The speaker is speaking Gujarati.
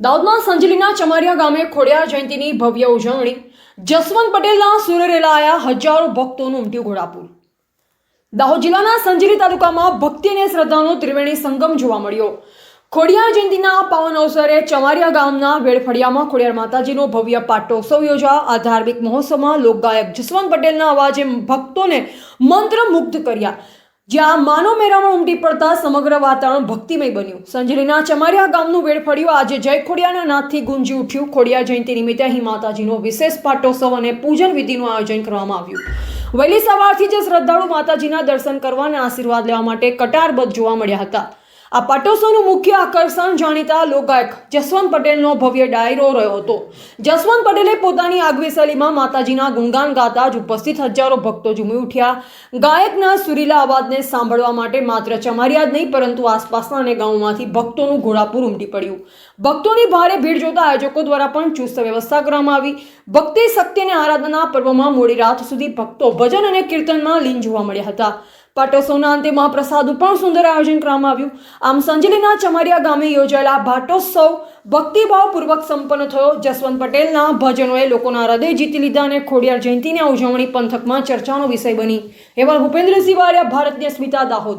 દાઉદના સંજલીના ચમારિયા ગામે ખોડિયાર જયંતિની ભવ્ય ઉજવણી. જસવંત પટેલના સુરે આયા હજારો ભક્તોનું ઉમટ્યું ઘોડાપુર. દાહોદ જિલ્લાના સંજેલી તાલુકામાં ભક્તિ અને શ્રદ્ધાનો ત્રિવેણી સંગમ જોવા મળ્યો. ખોડિયાર જયંતિના પાવન અવસરે ચમારિયા ગામના વેળફળિયામાં ખોડિયાર માતાજીનો ભવ્ય પાટોત્સવ યોજા આ ધાર્મિક મહોત્સવમાં લોકગાયક જસવંત પટેલના અવાજે ભક્તોને મંત્રમુગ્ધ કર્યા. જ્યાં માનવ મેરામણ ઉમટી પડતા સમગ્ર વાતાવરણ ભક્તિમય બન્યું. સંજરીના ચમારિયા ગામનું વેડફળિયું આજે જય ખોડિયાના નાથથી ગુંજી ઉઠ્યું. ખોડિયા જયંતિ નિમિત્તે અહીં માતાજીનો વિશેષ પાટોત્સવ અને પૂજન વિધિનું આયોજન કરવામાં આવ્યું. વહેલી સવારથી જ શ્રદ્ધાળુ માતાજીના દર્શન કરવા અને આશીર્વાદ લેવા માટે કટારબદ્ધ જોવા મળ્યા હતા. આ પાટોત્સવનું મુખ્ય આકર્ષણ જાણીતા લોકગાયક જસવંત પટેલનો ભવ્ય ડાયરો રહ્યો હતો. જસવંત પટેલે પોતાની આગવી શૈલીમાં માતાજીના ગુણગાન ગાતા જ ઉપસ્થિત હજારો ભક્તો ઝૂમી ઉઠ્યા. ગાયકના સુરીલા અવાજને સાંભળવા માટે માત્ર ચમારિયા જ નહીં, પરંતુ આસપાસના અને ગામોમાંથી ભક્તોનું ઘોડાપુર ઉમટી પડ્યું. ભક્તોની ભારે ભીડ જોતા આયોજકો દ્વારા પણ ચુસ્ત વ્યવસ્થા કરવામાં આવી. ભક્તિ શક્તિ આરાધના પર્વમાં મોડી રાત સુધી ભક્તો ભજન અને કીર્તનમાં લીન જોવા મળ્યા હતા. પાટોત્સવના અંતે મહાપ્રસાદનું પણ સુંદર આયોજન કરવામાં આવ્યું. આમ સંજલીના ચમારિયા ગામે યોજાયેલા ભાટોત્સવ ભક્તિભાવપૂર્વક સંપન્ન થયો. જસવંત પટેલના ભજનોએ લોકોના હૃદય જીતી લીધા અને ખોડિયાર જયંતિની ઉજવણી પંથકમાં ચર્ચાનો વિષય બની. એવા ભૂપેન્દ્રસિંહ વાર્યા ભારતીય સ્મિતા દાહોદ.